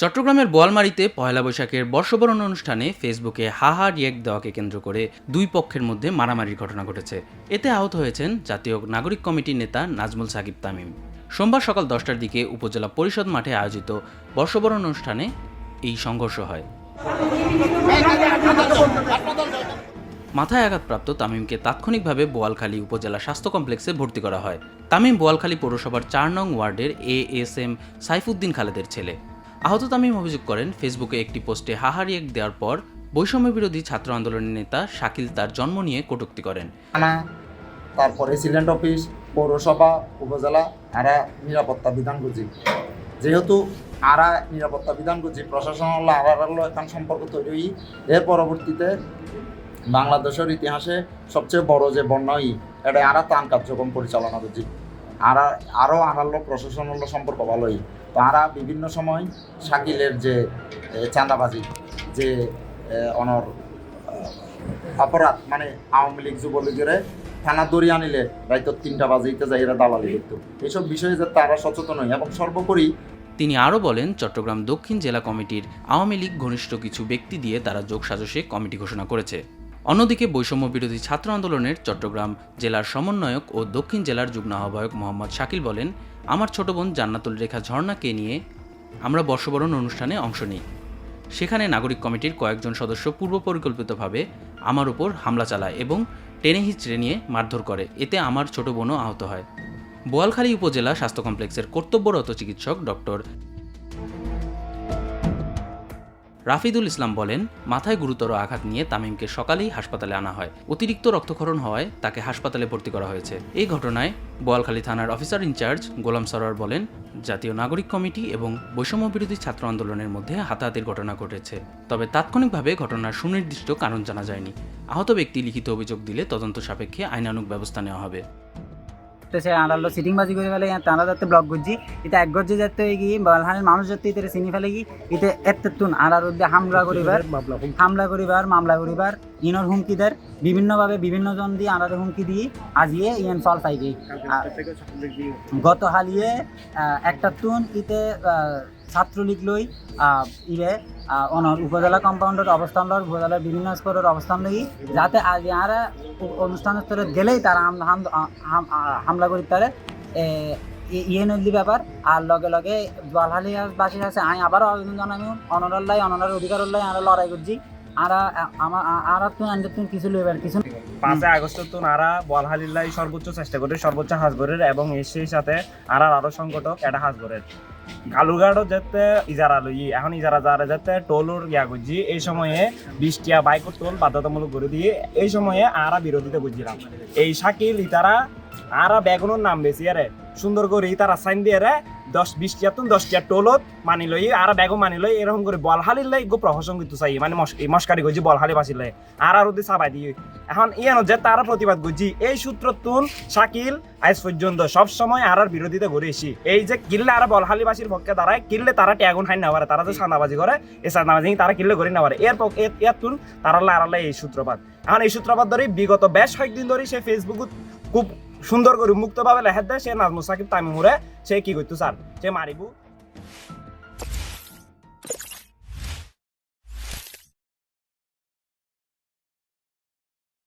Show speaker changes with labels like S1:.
S1: চট্টগ্রামের বোয়ালমারিতে পয়লা বৈশাখের বর্ষবরণ অনুষ্ঠানে ফেসবুকে হাহা রিয়েক্ট দেওয়াকে কেন্দ্র করে দুই পক্ষের মধ্যে মারামারির ঘটনা ঘটেছে। এতে আহত হয়েছেন জাতীয় নাগরিক কমিটির নেতা নাজমুল সাকিব তামিম। সোমবার সকাল দশটার দিকে উপজেলা পরিষদ মাঠে আয়োজিত বর্ষবরণ অনুষ্ঠানে এই সংঘর্ষ হয়। মাথায় আঘাতপ্রাপ্ত তামিমকে তাৎক্ষণিকভাবে বোয়ালখালী উপজেলা স্বাস্থ্য কমপ্লেক্সে ভর্তি করা হয়। তামিম বোয়ালখালী পৌরসভার চার নং ওয়ার্ডের এ এস এম সাইফুদ্দিন খালেদের ছেলে। আহত তামিম অভিযোগ করেন, ফেসবুকে একটি পোস্টে হাহারি এক দেওয়ার পর বৈষম্য বিরোধী ছাত্র আন্দোলনের নেতা শাকিল তার জন্ম নিয়ে কটূক্তি করেন।
S2: তারপরে সিলেন্ট অফিস, পৌরসভা, উপজেলা আরা নিরাপত্তা বিধান যেহেতু আরা নিরাপত্তা বিধান বুঝি প্রশাসন হলো আরার হলো এখন সম্পর্ক তৈরি হই। এর পরবর্তীতে বাংলাদেশের ইতিহাসে সবচেয়ে বড় যে বন্যাই এটা আরা তান কার্যক্রম পরিচালনা করছি। আরা, আরও আনাল্লো প্রশাসন হলো সম্পর্ক ভালোই তো আরা বিভিন্ন সময় শাকিলের যে চাঁদাবাজি, যে অনর অপরাধ মানে আওয়ামী লীগ যুবলীগের থানা দড়ি আনিলে রাইত তিনটা বাজিতে যাই এরা দালালি করতো। এইসব বিষয়ে যে তারা সচেতন হয় এবং সর্বোপরি
S1: তিনি আরও বলেন, চট্টগ্রাম দক্ষিণ জেলা কমিটির আওয়ামী লীগ ঘনিষ্ঠ কিছু ব্যক্তি দিয়ে তারা যোগসাজশে কমিটি ঘোষণা করেছে। অন্যদিকে বৈষম্য বিরোধী ছাত্র আন্দোলনের চট্টগ্রাম জেলার সমন্বয়ক ও দক্ষিণ জেলার যুগ্ম আহ্বায়ক মোহাম্মদ শাকিল বলেন, আমার ছোট বোন জান্নাতুল রেখা ঝর্ণাকে নিয়ে আমরা বর্ষবরণ অনুষ্ঠানে অংশ নিই। সেখানে নাগরিক কমিটির কয়েকজন সদস্য পূর্ব পরিকল্পিতভাবে আমার উপর হামলা চালায় এবং টেনে হিচড়ে নিয়ে মারধর করে। এতে আমার ছোট বোনও আহত হয়। বোয়ালখালী উপজেলা স্বাস্থ্য কমপ্লেক্সের কর্তব্যরত চিকিৎসক ডক্টর রাফিদুল ইসলাম বলেন, মাথায় গুরুতর আঘাত নিয়ে তামিমকে সকালেই হাসপাতালে আনা হয়। অতিরিক্ত রক্তক্ষরণ হওয়ায় তাকে হাসপাতালে ভর্তি করা হয়েছে। এই ঘটনায় বোয়ালখালী থানার অফিসার ইনচার্জ গোলাম সরোয়ার বলেন, জাতীয় নাগরিক কমিটি এবং বৈষম্য বিরোধী ছাত্র আন্দোলনের মধ্যে হাতাহাতির ঘটনা ঘটেছে। তবে তাৎক্ষণিকভাবে ঘটনার সুনির্দিষ্ট কারণ জানা যায়নি। আহত ব্যক্তি লিখিত অভিযোগ দিলে তদন্ত সাপেক্ষে আইনানুগ ব্যবস্থা নেওয়া হবে।
S3: সে আড়াল সিটিং বাজি করে ফেলে তারা যাতে ব্লক করছি এটা এক গজ্জে যাতে গিয়ে বালহানের মানুষ যাতে ইতে চিনি ফেলে কি ইতে এত তুন আড়ার উদ্দে হামলা করিবার হামলা করিবার মামলা করিবার ইনর হুমকি দেয় বিভিন্নভাবে বিভিন্ন জন দিয়ে আড়ার হুমকি দিয়ে আজিয়ে ইয়েন ফল পাই গত হালিয়ে একটা তুন ইতে ছাত্রলীগ লই ইরে অনর উপজেলা কম্পাউন্ডের অবস্থান লর উপজেলার বিভিন্ন স্তরের অবস্থান লই যাতে আজ আরা অনুষ্ঠান স্তরে গেলেই তারা হাম- হাম- হাম- হামলা করি তারে ইয়ে নদী ব্যাপার আর লগে লগে জলহালি বাসী আছে আমি আবারও আবেদন জানামি অনরার লাই অনরার অধিকারের লাই আমরা লড়াই করছি আর আমার আর তুই আনতে তুমি কিছু লইবার কিছু
S4: পাঁচই আগস্ট তো আরা বলহালিল্লাই সর্বোচ্চ চেষ্টা করে সর্বোচ্চ হাজবরের এবং এর সেই সাথে আর আরও সংগঠক এটা হাজবরের কালুরঘাটও যেতে ইজারা লই এখন ইজারা যারা যেতে টোলর ইয়া করছি এই সময়ে বৃষ্টিয়া বাইক টোল বাধ্যতামূলক করে দিয়ে, এই সময়ে আরা বিরোধিতা বুঝিলাম এই শাকিল ইতারা আরা বেগুনের নাম বেশি আরে সুন্দর করে ইতারা সাইন দিয়ে রে দশ বিশ টিয়া তুন দশ টিয়া টোলত মানি লই আর বেগও মানি লই এরকম করে বলহালির লাই গো প্রহসন কিন্তু চাই মানে মস্কারি করছি বলহালি বাসিল লাই আর আর ওদের চাবাই দিয়ে এখন ইয়ানো যে তারা প্রতিবাদ করছি এই সূত্র তুন শাকিল আজ পর্যন্ত সব সময় আর আর বিরোধিতা করে এসি এই যে কিল্লে আর বলহালিবাসীর পক্ষে দাঁড়ায় কিল্লে তারা ট্যাগুন হাই না পারে তারা যে সান্দাবাজি করে এই সান্দাবাজি তারা কিল্লে করে না পারে এর পক- এর তুন তারা আড়ালে এই সূত্রপাত। এখন এই সূত্রপাত ধরে বিগত বেশ কয়েকদিন ধরে সে ফেসবুক খুব সুন্দর করে মুক্তভাবে লেখা দেয়, সে নাজমুল সাকিব তামিমুরে সে কি করতো স্যার? সে মারিবু।